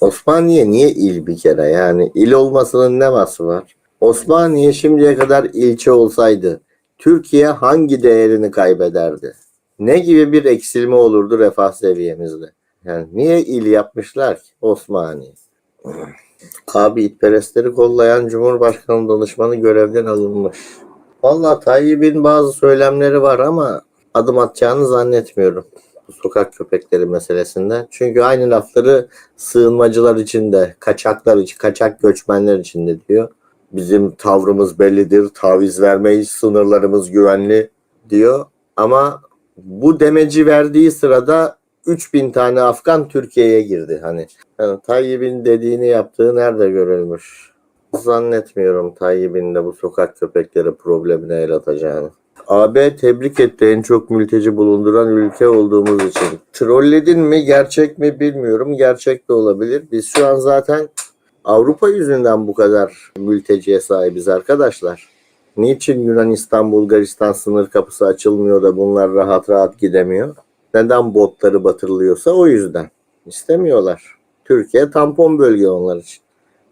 Osmaniye niye il bir kere yani il olmasının ne vasfı var? Osmaniye şimdiye kadar ilçe olsaydı Türkiye hangi değerini kaybederdi? Ne gibi bir eksilme olurdu refah seviyemizde? Yani niye il yapmışlar ki Osmaniye? Abi itperestleri kollayan Cumhurbaşkanı danışmanı görevden alınmış. Vallahi Tayyip'in bazı söylemleri var ama adım atacağını zannetmiyorum. Bu sokak köpekleri meselesinde. Çünkü aynı lafları sığınmacılar için de, kaçaklar için, kaçak göçmenler için de diyor. Bizim tavrımız bellidir, taviz vermeyiz, sınırlarımız güvenli diyor. Ama bu demeci verdiği sırada 3000 tane Afgan Türkiye'ye girdi. Hani yani Tayyip'in dediğini yaptığı nerede görülmüş? Zannetmiyorum Tayyip'in de bu sokak köpekleri problemine el atacağını. AB tebrik etti en çok mülteci bulunduran ülke olduğumuz için. Trolledin mi gerçek mi bilmiyorum. Gerçek de olabilir. Biz şu an zaten Avrupa yüzünden bu kadar mülteciye sahibiz arkadaşlar. Niçin Yunanistan, Bulgaristan sınır kapısı açılmıyor da bunlar rahat rahat gidemiyor? Neden botları batırılıyorsa o yüzden. İstemiyorlar. Türkiye tampon bölge onlar için.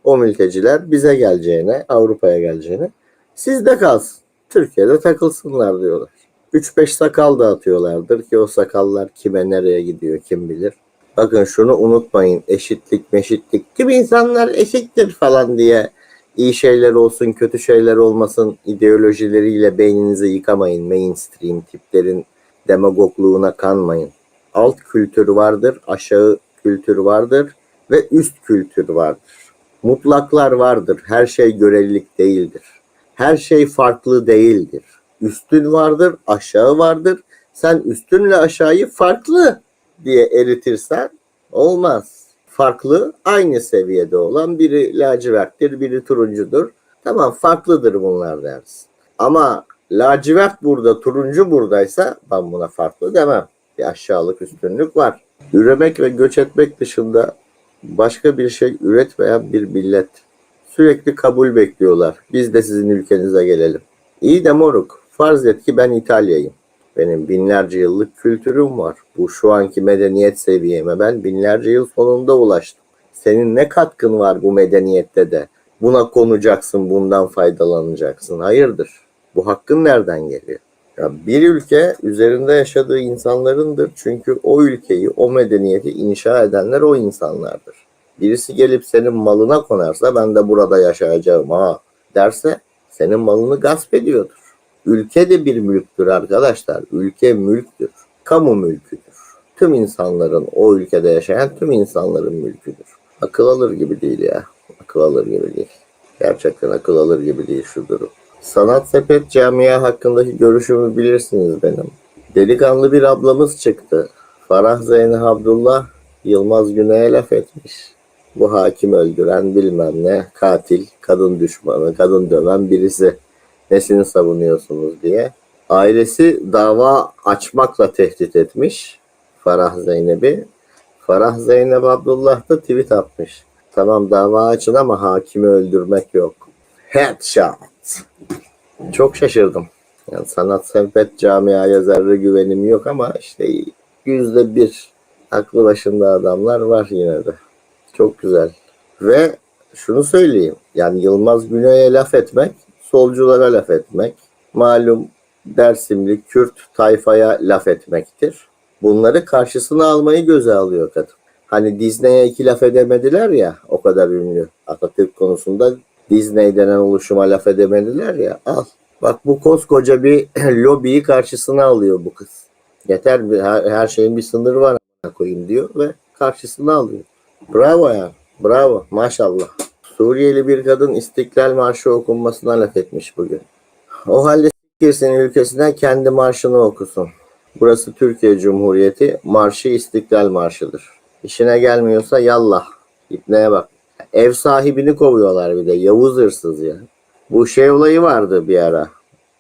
O mülteciler bize geleceğine, Avrupa'ya geleceğine sizde kalsın. Türkiye'de takılsınlar diyorlar. 3-5 sakal dağıtıyorlardır ki o sakallar kime nereye gidiyor kim bilir. Bakın şunu unutmayın. Eşitlik meşitlik. Tüm insanlar eşittir falan diye iyi şeyler olsun kötü şeyler olmasın ideolojileriyle beyninizi yıkamayın. Mainstream tiplerin demagogluğuna kanmayın. Alt kültür vardır, aşağı kültür vardır ve üst kültür vardır. Mutlaklar vardır. Her şey görelilik değildir. Her şey farklı değildir. Üstün vardır, aşağı vardır. Sen üstünle aşağıyı farklı diye eritirsen olmaz. Farklı aynı seviyede olan biri laciverttir, biri turuncudur. Tamam farklıdır bunlar deriz. Ama lacivert burada, turuncu buradaysa ben buna farklı demem. Bir aşağılık üstünlük var. Üremek ve göç etmek dışında başka bir şey üretmeyen bir millet. Sürekli kabul bekliyorlar. Biz de sizin ülkenize gelelim. İyi de moruk. Farz et ki ben İtalya'yım. Benim binlerce yıllık kültürüm var. Bu şu anki medeniyet seviyeme ben binlerce yıl sonunda ulaştım. Senin ne katkın var bu medeniyette de? Buna konacaksın, bundan faydalanacaksın. Hayırdır? Bu hakkın nereden geliyor? Ya bir ülke üzerinde yaşadığı insanlarındır. Çünkü o ülkeyi, o medeniyeti inşa edenler o insanlardır. Birisi gelip senin malına konarsa ben de burada yaşayacağım ha derse senin malını gasp ediyordur. Ülke de bir mülktür arkadaşlar. Ülke mülktür. Kamu mülküdür. Tüm insanların o ülkede yaşayan tüm insanların mülküdür. Akıl alır gibi değil ya. Akıl alır gibi değil. Gerçekten akıl alır gibi değil şu durum. Sanat Sepet Camia hakkındaki görüşümü bilirsiniz benim. Delikanlı bir ablamız çıktı. Farah Zeynep Abdullah Yılmaz Güney'e laf etmiş. Bu hakim öldüren bilmem ne katil, kadın düşmanı, kadın döven birisi. Nesini savunuyorsunuz diye. Ailesi dava açmakla tehdit etmiş Farah Zeynep'i. Farah Zeynep Abdullah da tweet atmış. Tamam dava açın ama hakimi öldürmek yok. Headshot. Çok şaşırdım. Yani sanat sepet camiaya zerre güvenim yok ama işte yüzde bir aklı başında adamlar var yine de. Çok güzel. Ve şunu söyleyeyim. Yani Yılmaz Güney'e laf etmek, solculara laf etmek, malum Dersimli Kürt tayfaya laf etmektir. Bunları karşısına almayı göze alıyor kadın. Hani Disney'e iki laf edemediler ya o kadar ünlü. Atatürk konusunda Disney denen oluşuma laf edemediler ya al. Bak bu koskoca bir lobiyi karşısına alıyor bu kız. Yeter her, her şeyin bir sınırı var koyayım diyor ve karşısına alıyor. Bravo ya. Bravo. Maşallah. Suriyeli bir kadın İstiklal Marşı okunmasına laf etmiş bugün. O halde girsin ülkesine kendi marşını okusun. Burası Türkiye Cumhuriyeti. Marşı İstiklal Marşı'dır. İşine gelmiyorsa yallah. İpneye bak. Ev sahibini kovuyorlar bir de. Yavuz hırsız ya. Bu şey olayı vardı bir ara.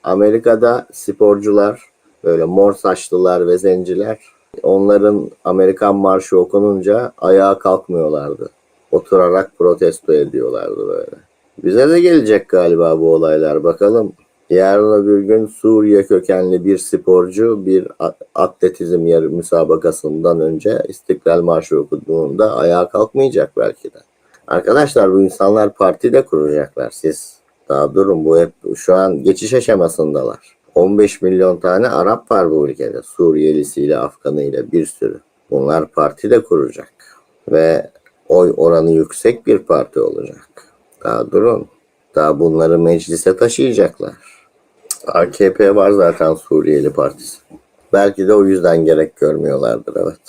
Amerika'da sporcular, böyle mor saçlılar ve zenciler, onların Amerikan marşı okununca ayağa kalkmıyorlardı. Oturarak protesto ediyorlardı böyle. Bize de gelecek galiba bu olaylar bakalım. Yarın öbür gün Suriye kökenli bir sporcu bir atletizm yarı müsabakasından önce İstiklal Marşı okuduğunda ayağa kalkmayacak belki de. Arkadaşlar bu insanlar parti de kuracaklar. Siz daha durun bu hep şu an geçiş aşamasındalar. 15 milyon tane Arap var bu ülkede. Suriyelisiyle, Afganıyla bir sürü. Bunlar parti de kuracak. Ve oy oranı yüksek bir parti olacak. Daha durun. Daha bunları meclise taşıyacaklar. AKP var zaten Suriyeli partisi. Belki de o yüzden gerek görmüyorlardır evet.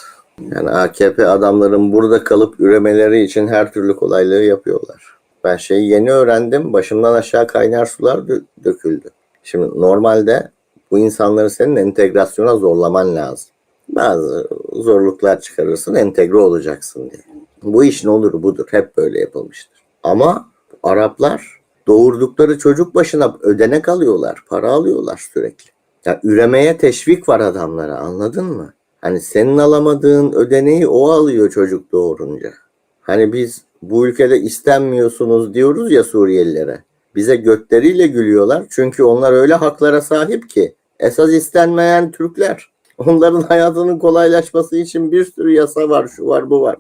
Yani AKP adamların burada kalıp üremeleri için her türlü kolaylığı yapıyorlar. Ben şeyi yeni öğrendim. Başımdan aşağı kaynar sular dö- döküldü. Şimdi normalde bu insanları senin entegrasyona zorlaman lazım. Bazı zorluklar çıkarırsın entegre olacaksın diye. Bu iş ne olur budur. Hep böyle yapılmıştır. Ama Araplar doğurdukları çocuk başına ödenek alıyorlar. Para alıyorlar sürekli. Ya üremeye teşvik var adamlara anladın mı? Hani senin alamadığın ödeneği o alıyor çocuk doğurunca. Hani biz bu ülkede istenmiyorsunuz diyoruz ya Suriyelilere. Bize götleriyle gülüyorlar. Çünkü onlar öyle haklara sahip ki. Esas istenmeyen Türkler. Onların hayatının kolaylaşması için bir sürü yasa var, şu var, bu var.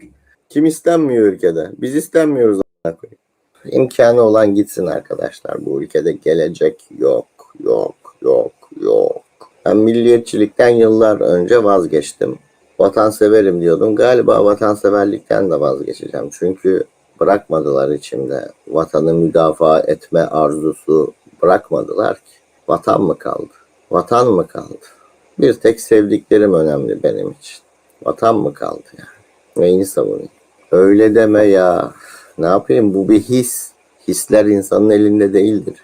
Kim istenmiyor ülkede? Biz istenmiyoruz. İmkanı olan gitsin arkadaşlar. Bu ülkede gelecek yok, yok, yok, yok. Ben milliyetçilikten yıllar önce vazgeçtim. Vatanseverim diyordum. Galiba vatanseverlikten de vazgeçeceğim. Çünkü bırakmadılar içimde. Vatanı müdafaa etme arzusu bırakmadılar ki. Vatan mı kaldı? Vatan mı kaldı? Bir tek sevdiklerim önemli benim için. Vatan mı kaldı yani? Neyini savunayım? Öyle deme ya. Ne yapayım? Bu bir his. Hisler insanın elinde değildir.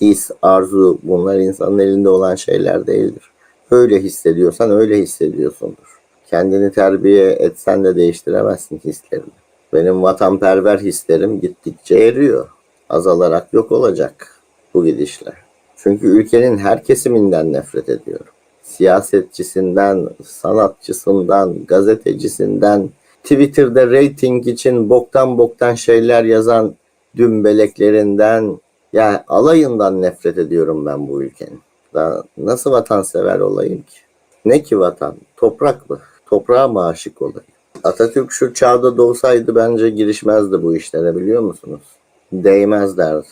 His, arzu bunlar insanın elinde olan şeyler değildir. Öyle hissediyorsan öyle hissediyorsundur. Kendini terbiye etsen de değiştiremezsin hislerini. Benim vatanperver hislerim gittikçe eriyor. Azalarak yok olacak bu gidişle. Çünkü ülkenin her kesiminden nefret ediyorum. Siyasetçisinden, sanatçısından, gazetecisinden, Twitter'da reyting için boktan boktan şeyler yazan dümbeleklerinden, ya alayından nefret ediyorum ben bu ülkenin. Daha nasıl vatansever olayım ki? Ne ki vatan? Toprak mı? Toprağa mı aşık olayım? Atatürk şu çağda doğsaydı bence girişmezdi bu işlere biliyor musunuz? Değmez derdi.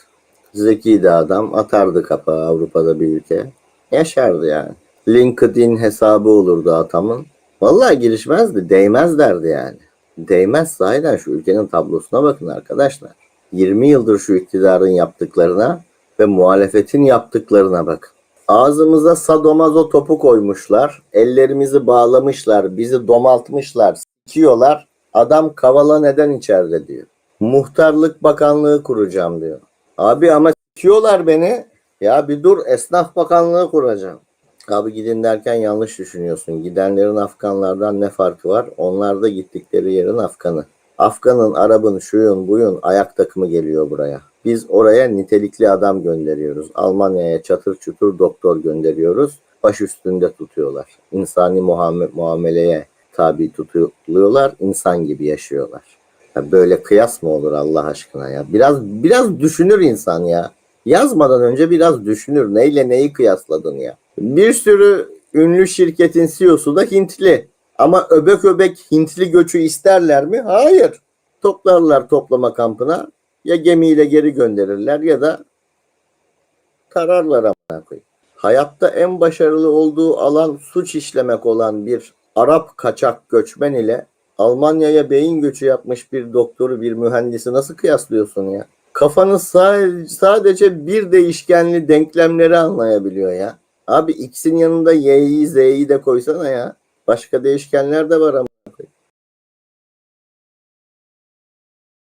Zeki de adam atardı kapağı Avrupa'da bir ülke. Yaşardı yani. LinkedIn hesabı olurdu atamın. Vallahi girişmezdi. Değmez derdi yani. Değmez sahiden şu ülkenin tablosuna bakın arkadaşlar. 20 yıldır şu iktidarın yaptıklarına ve muhalefetin yaptıklarına bakın. Ağzımıza sadomazo topu koymuşlar. Ellerimizi bağlamışlar. Bizi domaltmışlar. Sikiyorlar. Adam kavala neden içeride diyor. Muhtarlık bakanlığı kuracağım diyor. Abi ama sikiyorlar beni. Ya bir dur esnaf bakanlığı kuracağım. Abi gidin derken yanlış düşünüyorsun. Gidenlerin Afganlardan ne farkı var? Onlar da gittikleri yerin Afganı. Afgan'ın, Arap'ın, şuyun, buyun ayak takımı geliyor buraya. Biz oraya nitelikli adam gönderiyoruz. Almanya'ya çatır çutur doktor gönderiyoruz. Baş üstünde tutuyorlar. İnsani muamele, muameleye tabi tutuluyorlar. İnsan gibi yaşıyorlar. Ya böyle kıyas mı olur Allah aşkına ya? Biraz biraz düşünür insan ya. Yazmadan önce biraz düşünür. Neyle neyi kıyasladın ya? Bir sürü ünlü şirketin CEO'su da Hintli. Ama öbek öbek Hintli göçü isterler mi? Hayır. Toplarlar toplama kampına. Ya gemiyle geri gönderirler ya da tararlar amına koyayım. Hayatta en başarılı olduğu alan suç işlemek olan bir Arap kaçak göçmen ile Almanya'ya beyin göçü yapmış bir doktoru, bir mühendisi nasıl kıyaslıyorsun ya? Kafanız sadece, bir değişkenli denklemleri anlayabiliyor ya. Abi x'in yanında y'yi z'yi de koysana ya. Başka değişkenler de var ama